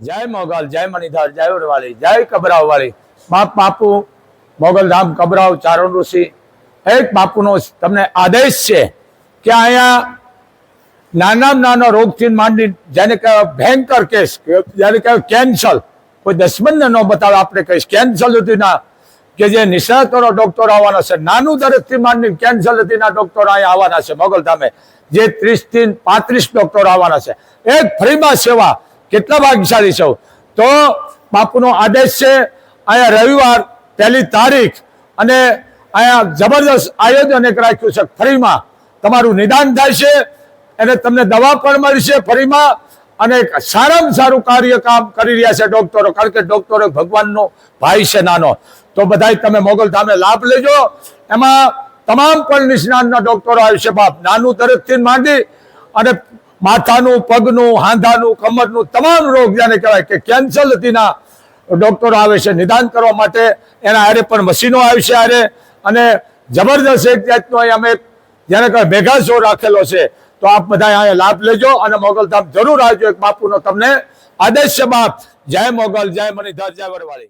જય મોગલ, જય મણિધર, જય ઉરવાળી જય કબરાવ વાળી બાપ બાપુ મોગલધામ કબરાવ ચારણ ઋષિ, એક બાપુનો તમને આદેશ છે કે અહીંયા નાનામાં નાનો રોગથી માંડી, જેને કહેવાય ભયંકર કેસ, જેને કહેવાય કેન્સર. કોઈ દસમનને ન બતાવે આપણે કહીશ, કેન્સર ના કે જે નિષ્ણાતોનો ડોક્ટર આવવાના છે, નાનું દરેકથી માંડી કેન્સર હતીના ડોક્ટર અહીંયા આવવાના છે મોગલધામે જે ત્રીસથી પાંત્રીસ ડોક્ટર આવવાના છે. એક ફ્રીમાં સેવા કેટલા ભાગ્યશાળી છો? તો બાપુનો આદેશ છે, અહીંયા રવિવાર પહેલી તારીખ અને અહીંયા જબરદસ્ત આયોજન એક રાખ્યું છે ફરીમાં. તમારું નિદાન થાય છે અને તમને દવા પણ મળશે ફરીમાં અને સારામાં સારું કાર્ય કામ કરી રહ્યા છે ડોક્ટરો, કારણ કે ડોક્ટરો ભગવાનનો ભાઈ છે નાનો. તો બધાય તમે મોગલ ધામે લાભ લેજો. એમાં તમામ પણ નિષ્ણાતના ડોક્ટરો આવશે બાપ. નાનું તરફથી માંડી અને માથાનું, પગનું, હાંધાનું, કમરનું તમામ રોગ જેને કહેવાય કે કેન્સર લતીના ડોક્ટરો આવે છે, નિદાન કરવા માટે એના આરે પણ મશીનો આવશે આરે અને જબરદસ્ત એક જાતનો અમે જેને કહેવાય ભેગા શો રાખેલો છે. તો આપ બધા અહીંયા લાભ લેજો અને મોગલધામ જરૂર આવજો એક બાપુનો તમને આદેશ છે બાપ. જય મોગલ, જય મણિધર, જય વડવાળી